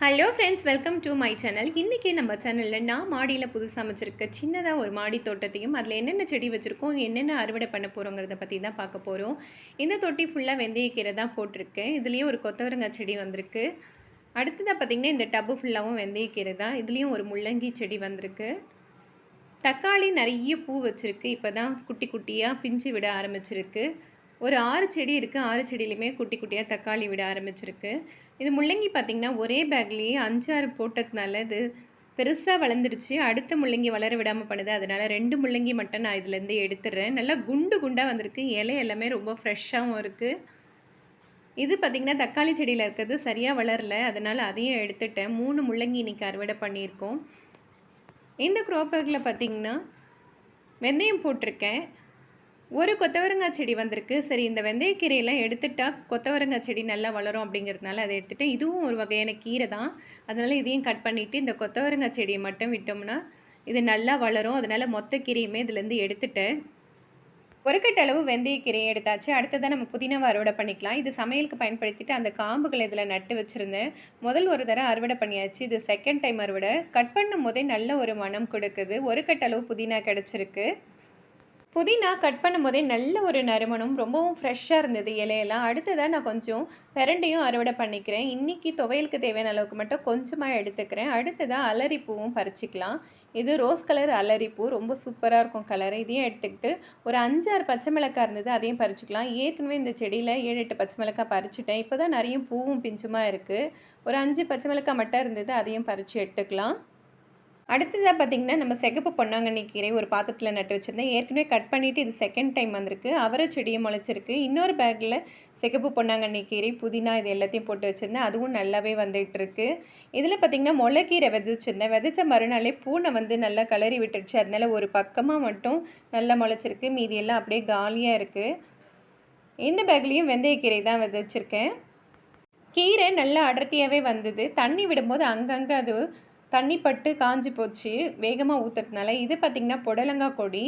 Hello friends welcome to my channel இன்றைக்கி நம்ம சேனலில் நான் மாடியில் புதுசாக அமைச்சிருக்க சின்னதாக ஒரு மாடி தோட்டத்தையும் அதில் என்னென்ன செடி வச்சுருக்கோம் என்னென்ன அறுவடை பண்ண போகிறோங்கிறத பற்றி தான் பார்க்க போகிறோம் இந்த தொட்டி ஃபுல்லாக வெந்தயக்கீரை தான் போட்டிருக்கேன். இதுலேயும் ஒரு கொத்தவரங்காய் செடி வந்திருக்கு. அடுத்ததாக பார்த்திங்கன்னா இந்த டப்பு ஃபுல்லாகவும் வெந்தயக்கீரை தான். இதுலேயும் ஒரு முள்ளங்கி செடி வந்திருக்கு. தக்காளி நிறைய பூ வச்சுருக்கு. இப்போ தான் குட்டி குட்டியாக பிஞ்சு விட ஆரம்பிச்சிருக்கு. ஒரு ஆறு செடி இருக்குது ஆறு செடியிலையுமே குட்டி குட்டியாக தக்காளி விட ஆரம்பிச்சிருக்கு. இது முள்ளங்கி பார்த்திங்கன்னா ஒரே பேக்லேயே அஞ்சாறு போட்டதுனால இது பெருசாக வளர்ந்துருச்சு அடுத்த முள்ளங்கி வளர விடாமல் பண்ணுது. அதனால் ரெண்டு முள்ளங்கி மட்டும் நான் இதுலேருந்து எடுத்துடுறேன் நல்லா குண்டு குண்டாக வந்திருக்கு. இலை எல்லாமே ரொம்ப ஃப்ரெஷ்ஷாகவும் இருக்குது இது பார்த்திங்கன்னா தக்காளி செடியில் இருக்கிறது சரியாக வளரல. அதனால் அதையும் எடுத்துட்டேன். மூணு முள்ளங்கி இன்றைக்கி அறுவடை பண்ணியிருக்கோம். இந்த க்ரோப்பர்கில் பார்த்திங்கன்னா வெந்தயம் போட்டிருக்கேன். ஒரு கொத்தவரங்காய் செடி வந்திருக்கு. சரி இந்த வெந்தயக்கீரையெல்லாம் எடுத்துட்டா கொத்தவரங்காய் செடி நல்லா வளரும் அப்படிங்கிறதுனால அதை எடுத்துகிட்டு இதுவும் ஒரு வகையான கீரை தான். அதனால் இதையும் கட் பண்ணிவிட்டு இந்த கொத்தவரங்காய் செடியை மட்டும் விட்டோம்னா இது நல்லா வளரும். அதனால் மொத்த கீரையுமே இதுலேருந்து எடுத்துட்டேன். ஒரு கட்ட அளவு வெந்தயக்கீரையை எடுத்தாச்சு. அடுத்ததாக நம்ம புதினாவை அறுவடை பண்ணிக்கலாம். இது சமையலுக்கு பயன்படுத்திட்டு அந்த காம்புகள் இதில் நட்டு வச்சுருந்தேன். முதல் ஒரு தடவை அறுவடை பண்ணியாச்சு. இது செகண்ட் டைம் அறுவடை. கட் பண்ணும் போதே நல்ல ஒரு மனம் கொடுக்குது. ஒரு கட்ட அளவு புதினா கிடச்சிருக்கு. புதினா கட் பண்ணும்போதே நல்ல ஒரு நறுமணம் ரொம்பவும் ஃப்ரெஷ்ஷாக இருந்தது இலையெல்லாம். அடுத்ததாக நான் கொஞ்சம் பிரண்டையும் அறுவடை பண்ணிக்கிறேன். இன்றைக்கி துவையலுக்கு தேவையான அளவுக்கு மட்டும் கொஞ்சமாக எடுத்துக்கிறேன். அடுத்ததாக அலரிப்பூவும் பறிச்சிக்கலாம். இது ரோஸ் கலர் அலரிப்பூ ரொம்ப சூப்பராக இருக்கும் கலர் இதையும் எடுத்துக்கிட்டு ஒரு அஞ்சாறு பச்சை மிளகாய் இருந்தது அதையும் பறிச்சிக்கலாம். ஏற்கனவே இந்த செடியில் ஏழு எட்டு பச்சை மிளகாய் பறிச்சிட்டேன். இப்போ தான் நிறைய பூவும் பிஞ்சுமாக இருக்குது ஒரு அஞ்சு பச்சை மிளகாய் மட்டும் இருந்தது அதையும் பறித்து எடுத்துக்கலாம். அடுத்ததாக பார்த்திங்கன்னா நம்ம சிகப்பு பொன்னாங்கண்ணி கீரை ஒரு பாத்திரத்தில் நட்டு வச்சுருந்தேன். ஏற்கனவே கட் பண்ணிவிட்டு இது செகண்ட் டைம் வந்திருக்கு. அவரை செடியை முளைச்சிருக்கு. இன்னொரு பேக்கில் சிகப்பு பொன்னாங்கண்ணி கீரை புதினா இது எல்லாத்தையும் போட்டு வச்சுருந்தேன். அதுவும் நல்லாவே வந்துகிட்ருக்கு இதில் பார்த்திங்கன்னா முளைக்கீரை விதைச்சிருந்தேன். விதைச்ச மறுநாளே பூனை வந்து நல்லா கலரி விட்டுடுச்சு. அதனால் ஒரு பக்கமாக மட்டும் நல்லா முளைச்சிருக்கு. மீதி எல்லாம் அப்படியே காலியாக இருக்குது இந்த பேக்லேயும் வெந்தயக்கீரை தான் விதைச்சிருக்கேன். கீரை நல்லா அடர்த்தியாகவே வந்தது. தண்ணி விடும்போது அங்கங்கே அது தண்ணி பட்டு காஞ்சி போச்சு வேகமாக ஊற்றுறதுனால இது பார்த்திங்கன்னா புடலங்காய் கொடி.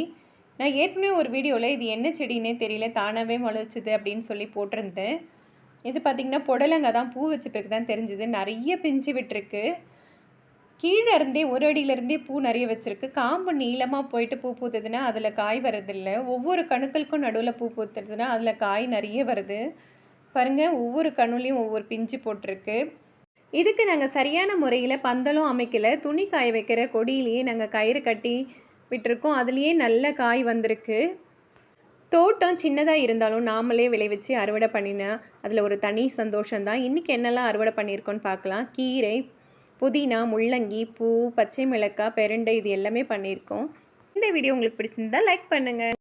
நான் ஏற்கனவே ஒரு வீடியோவில் இது என்ன செடின்னே தெரியல தானாகவே முளைச்சிது அப்படின்னு சொல்லி போட்டிருந்தேன். இது பார்த்திங்கன்னா புடலங்காய் தான் பூ வச்ச பிறகு தான் தெரிஞ்சுது. நிறைய பிஞ்சு விட்டுருக்கு. கீழே இருந்தே ஒரு அடியிலேருந்தே பூ நிறைய வச்சுருக்கு. காம்பு நீளமாக போயிட்டு பூ பூத்துதுன்னா அதில் காய் வரதில்லை ஒவ்வொரு கணுக்களுக்கும் நடுவில் பூ பூத்துறதுன்னா அதில் காய் நிறைய வருது. பாருங்கள் ஒவ்வொரு கணுலேயும் ஒவ்வொரு பிஞ்சு போட்டிருக்கு. இதுக்கு நாங்கள் சரியான முறையில் பந்தலும் அமைக்கலை. துணி காய வைக்கிற கொடியிலேயே நாங்கள் கயிறு கட்டி விட்டுருக்கோம். அதுலேயே நல்ல காய் வந்திருக்கு. தோட்டம் சின்னதாக இருந்தாலும் நாமளே விளைவிச்சு அறுவடை பண்ணினா அதில் ஒரு தனி சந்தோஷம்தான். இன்றைக்கி என்னெல்லாம் அறுவடை பண்ணியிருக்கோன்னு பார்க்கலாம். கீரை புதினா முள்ளங்கி பூ பச்சை மிளகாய் பெருண்டை இது எல்லாமே பண்ணியிருக்கோம். இந்த வீடியோ உங்களுக்கு பிடிச்சிருந்தா லைக் பண்ணுங்கள்